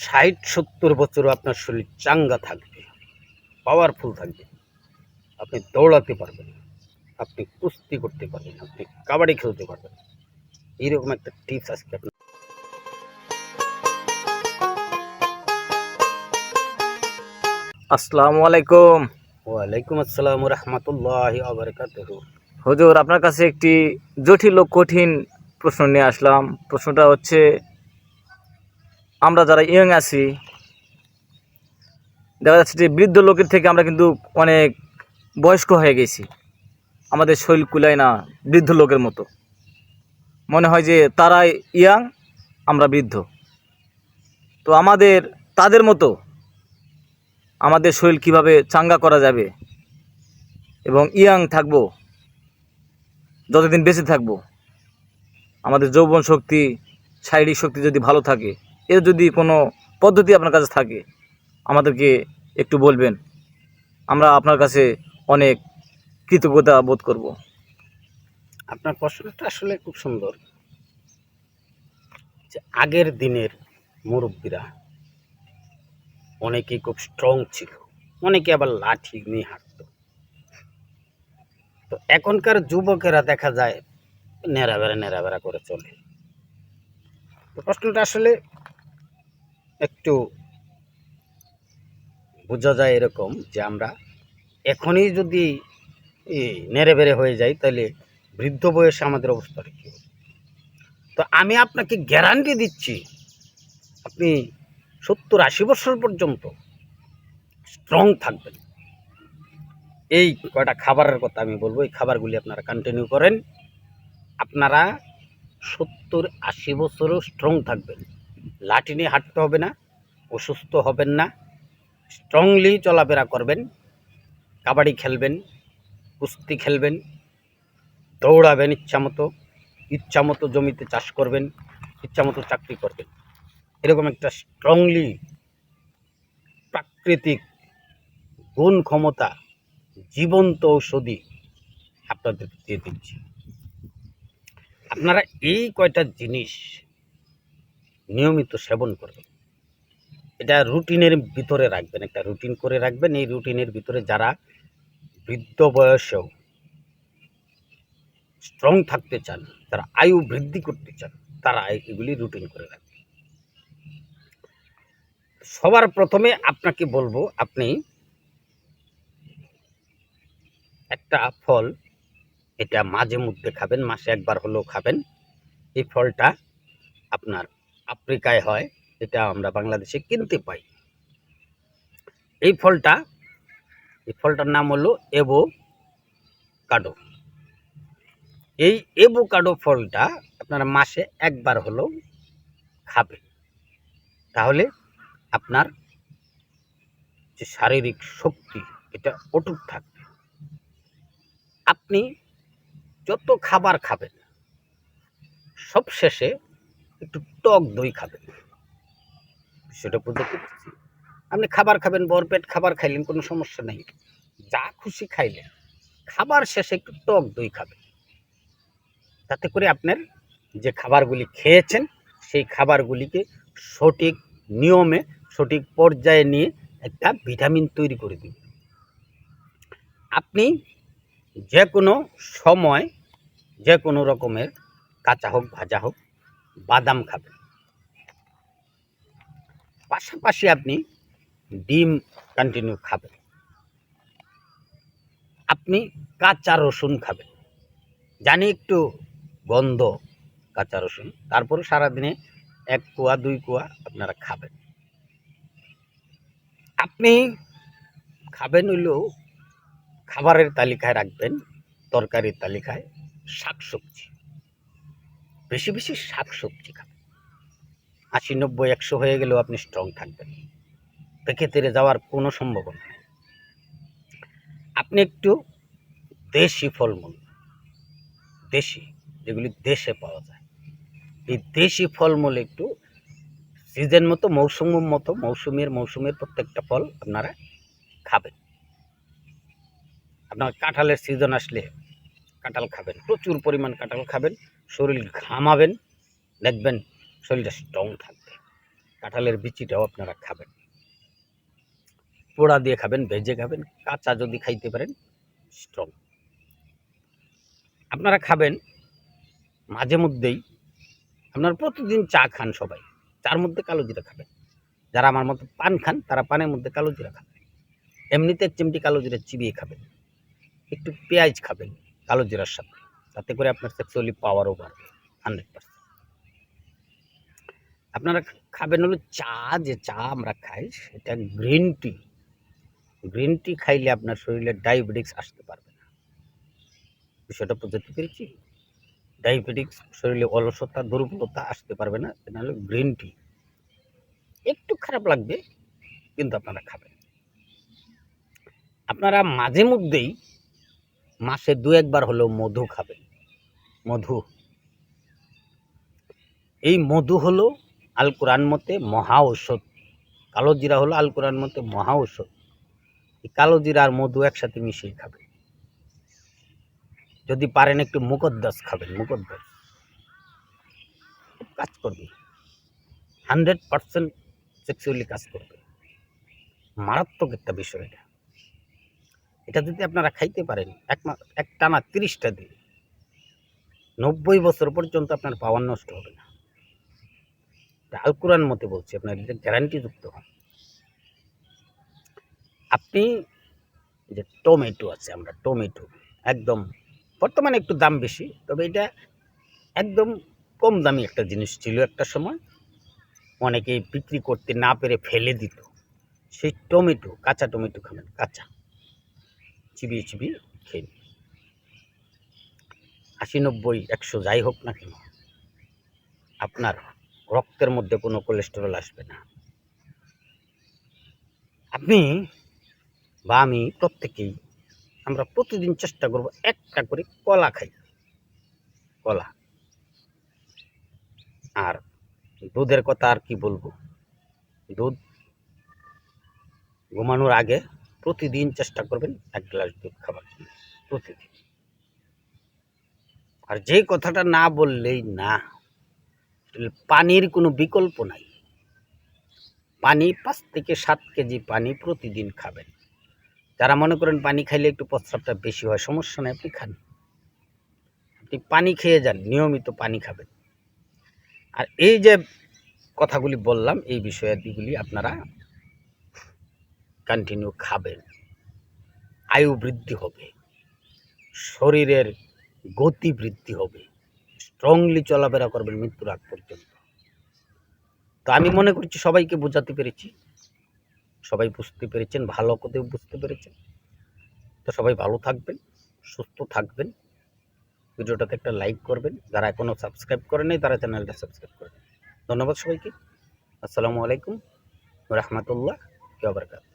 ষাট সত্তর বছরও আপনার শরীর চাঙ্গা থাকবে পাওয়ারফুল থাকবে। আপনি দৌড়াতে পারবেন আপনি কুস্তি করতে পারবেন আপনি কাবাডি খেলতে পারবেন এইরকম একটা টিপস আজকে আপনার আসসালামু আলাইকুম। ওয়ালাইকুম আসসালাম রহমতুল্লাহ আবরকাতহ হুজুর আপনার কাছে একটি জটিল ও কঠিন প্রশ্ন নিয়ে আসলাম। প্রশ্নটা হচ্ছে আমরা যারা ইয়ং আছি, দেখা যাচ্ছে যে বৃদ্ধ লোকের থেকে আমরা কিন্তু অনেক বয়স্ক হয়ে গেছি। আমাদের শরীর কুলায় না বৃদ্ধ লোকের মতো। মনে হয় যে তারাই ইয়াং, আমরা বৃদ্ধ। তো আমাদের, তাদের মতো আমাদের শরীর কীভাবে চাঙ্গা করা যাবে এবং ইয়াং থাকব, যতদিন বেঁচে থাকব, আমাদের যৌবন শক্তি, শারীরিক শক্তি যদি ভালো থাকে এর যদি কোনো পদ্ধতি আপনার কাছে থাকে, আমাদেরকে একটু বলবেন। আমরা আপনার কাছে অনেক কৃতজ্ঞতা বোধ করব। আপনার প্রশ্নটা আসলে খুব সুন্দর। যে আগের দিনের মুরব্বীরা অনেকেই খুব স্ট্রং ছিল, অনেকে আবার লাঠি নিয়ে হাঁটত। তো এখনকার যুবকেরা দেখা যায়, নেড়াবেড়া নেড়াবেড়া করে চলে। প্রশ্নটা আসলে একটু বোঝা যায় এরকম যে আমরা এখনই যদি নেড়ে বেড়ে হয়ে যাই, তাহলে বৃদ্ধ বয়সে আমাদের অবস্থাটা কী তো আমি আপনাকে গ্যারান্টি দিচ্ছি, আপনি সত্তর আশি বছর পর্যন্ত স্ট্রং থাকবেন। এই কয়টা খাবারের কথা আমি বলব, এই খাবারগুলি আপনারা কন্টিনিউ করেন। আপনারা সত্তর আশি বছরও স্ট্রং থাকবেন। লাঠি নিয়ে হাঁটতে হবে না, অসুস্থ হবেন না স্ট্রংলি চলাফেরা করবেন, কাবাডি খেলবেন, কুস্তি খেলবেন, দৌড়াবেন ইচ্ছামতো ইচ্ছামতো জমিতে চাষ করবেন ইচ্ছামতো চাকরি করবেন। এরকম একটা স্ট্রংলি প্রাকৃতিক গুণ ক্ষমতা, জীবন্ত ঔষধি আপনাদের দিয়ে দিচ্ছি। আপনারা এই কয়টা জিনিস নিয়মিত সেবন করবেন এটা রুটিনের ভিতরে রাখবেন, একটা রুটিন করে রাখবেন। এই রুটিনের ভিতরে যারা বৃদ্ধ বয়সেও স্ট্রং থাকতে চান তারা আয়ু বৃদ্ধি করতে চান, তারা এগুলি রুটিন করে রাখবেন। সবার প্রথমে আপনাকে বলব, আপনি একটা ফল এটা মাঝে মধ্যে খাবেন, মাসে একবার হলেও খাবেন। এই ফলটা আপনার আফ্রিকায় হয় এটা আমরা বাংলাদেশে কিনতে পাই। এই ফলটা, এই ফলটার নাম হলো এভো কাডো এই এভোকাডো ফলটা আপনারা মাসে একবার হলেও খাবে তাহলে আপনার যে শারীরিক শক্তি, এটা অটুট থাকবে। আপনি যত খাবার খাবেন সব শেষে একটু টক দই খাবেন। সেটা বুঝতে পারছি আপনি খাবার খাবেন বরপেট খাবার খাইলেন, কোনো সমস্যা নেই। যা খুশি খাইলেন। খাবার শেষে একটু টক দই খাবেন। তাতে করে আপনার যে খাবারগুলি খেয়েছেন, সেই খাবারগুলিকে সঠিক নিয়মে, সঠিক পর্যায়ে নিয়ে একটা ভিটামিন তৈরি করে দিবে আপনি যে কোনো সময় যে কোনো রকমের কাঁচা হোক, ভাজা হোক বাদাম খাবেন। পাশাপাশি আপনি ডিম কন্টিনিউ খাবেন। আপনি কাঁচা রসুন খাবেন। জানি একটু গন্ধ কাঁচা রসুন, তারপরে সারাদিনে এক কুয়া, দুই কুয়া আপনারা খাবেন। আপনি খাবেন হইলেও খাবারের তালিকায় রাখবেন, তরকারির তালিকায় শাকসবজি। বেশি বেশি শাক সবজি খাবেন। আশি নব্বই একশো হয়ে গেলেও আপনি স্ট্রং থাকবেন। পেকে তেরে যাওয়ার কোনো সম্ভাবনা নেই। আপনি একটু দেশি ফলমূল, দেশি, যেগুলি দেশে পাওয়া যায়, এই দেশি ফলমূল একটু সিজন মতো, মৌসুম মতো, মৌসুমের মৌসুমের প্রত্যেকটা ফল আপনারা খাবেন। আপনার কাঁঠালের সিজন আসলে কাঁঠাল খাবেন, প্রচুর পরিমাণ কাঁঠাল খাবেন। শরীর ঘামাবেন, দেখবেন শরীরটা স্ট্রং থাকবে। কাঁঠালের বিচিটাও আপনারা খাবেন। পোড়া দিয়ে খাবেন, ভেজে খাবেন, কাঁচা যদি খাইতে পারেন স্ট্রং আপনারা খাবেন, মাঝে মধ্যেই আপনারা প্রতিদিন চা খান সবাই। চার মধ্যে কালো জিরা খাবেন। যারা আমার মতো পান খান, তারা পানের মধ্যে কালো জিরা খাবেন। এমনিতে এক চিমটি কালো জিরা চিবিয়ে খাবেন। একটু পেঁয়াজ খাবেন, কালো জিরার সাথে। তাতে করে আপনার সেক্সুয়ালি পাওয়ারও বাড়বে হান্ড্রেড পার্সেন্ট আপনারা খাবেন হলো চা, যে চা আমরা খাই, সেটা গ্রিন টি গ্রিন টি খাইলে আপনার শরীরে ডায়াবেটিক্স আসতে পারবে না। বিষয়টা বুঝতে পেরেছি? ডায়াবেটিক্স শরীরে অলসতা, দুর্বলতা আসতে পারবে না সেটা হলো গ্রিন টি একটু খারাপ লাগবে, কিন্তু আপনারা খাবেন। আপনারা মাঝে মধ্যেই মাসে দু একবার হলেও মধু খাবেন। মধু। এই মধু হলো আল কোরআন মতে মহা ঔষধ। কালো জিরা হলো আল কোরআন মতে মহা ঔষধ। এই কালো জিরা আর মধু একসাথে মিশিয়ে খাবেন যদি পারেন একটু মুকদ্দাস খাবেন, মুকদ্দাস। কাজ করবে। হান্ড্রেড পার্সেন্ট সেক্সুয়ালি কাজ করবে। মারাত্মক একটা বিষয় এটা। এটা যদি আপনারা খাইতে পারেন, এক মা এক টানা তিরিশটা দিন। নব্বই বছর পর্যন্ত আপনার পাওয়ার নষ্ট হবে না। আল কোরআন মতে বলছি, আপনার এটা গ্যারান্টিযুক্ত হন আপনি যে টমেটো আছে, আমরা টমেটো একদম, বর্তমানে একটু দাম বেশি, তবে এটা একদম কম দামি একটা জিনিস ছিল একটা সময়। অনেকেই বিক্রি করতে না পেরে ফেলে দিত। সেই টমেটো, কাঁচা টমেটো খাবেন, কাঁচা। চিবিয়ে চিবিয়ে খেয়ে। আশি নব্বই, একশো যাই হোক না কেন, আপনার রক্তের মধ্যে কোনো কোলেস্টেরল আসবে না। আপনি বা আমি প্রত্যেকেই আমরা প্রতিদিন চেষ্টা করব একটা করে কলা খাই, কলা। আর দুধের কথা আর কি বলব? দুধ ঘুমানোর আগে প্রতিদিন চেষ্টা করবেন এক গ্লাস দুধ খাবার জন্য, প্রতিদিন। আর যে কথাটা না বললেই না। পানির কোনো বিকল্প নাই। পানি পাঁচ থেকে সাত কেজি পানি প্রতিদিন খাবেন। যারা মনে করেন পানি খাইলে একটু প্রস্রাবটা বেশি হয়, সমস্যা নেই, আপনি খান। আপনি পানি খেয়ে যান, নিয়মিত পানি খাবেন। আর এই যে কথাগুলি বললাম, এই বিষয়াদিগুলি আপনারা কন্টিনিউ খাবেন। আয়ু বৃদ্ধি হবে। শরীরের গতি বৃদ্ধি হবে। স্ট্রংলি চলাফেরা করবেন মৃত্যুর আগ পর্যন্ত। তো আমি মনে করছি সবাইকে বোঝাতে পেরেছি। সবাই বুঝতে পেরেছেন, ভালো করে বুঝতে পেরেছেন। তো সবাই ভালো থাকবেন, সুস্থ থাকবেন। ভিডিওটাতে একটা লাইক করবেন। যারা এখনও সাবস্ক্রাইব করে নেই, তারা চ্যানেলটা সাবস্ক্রাইব করবেন ধন্যবাদ সবাইকে। আসসালামু আলাইকুম রহমতুল্লাহ বারকাত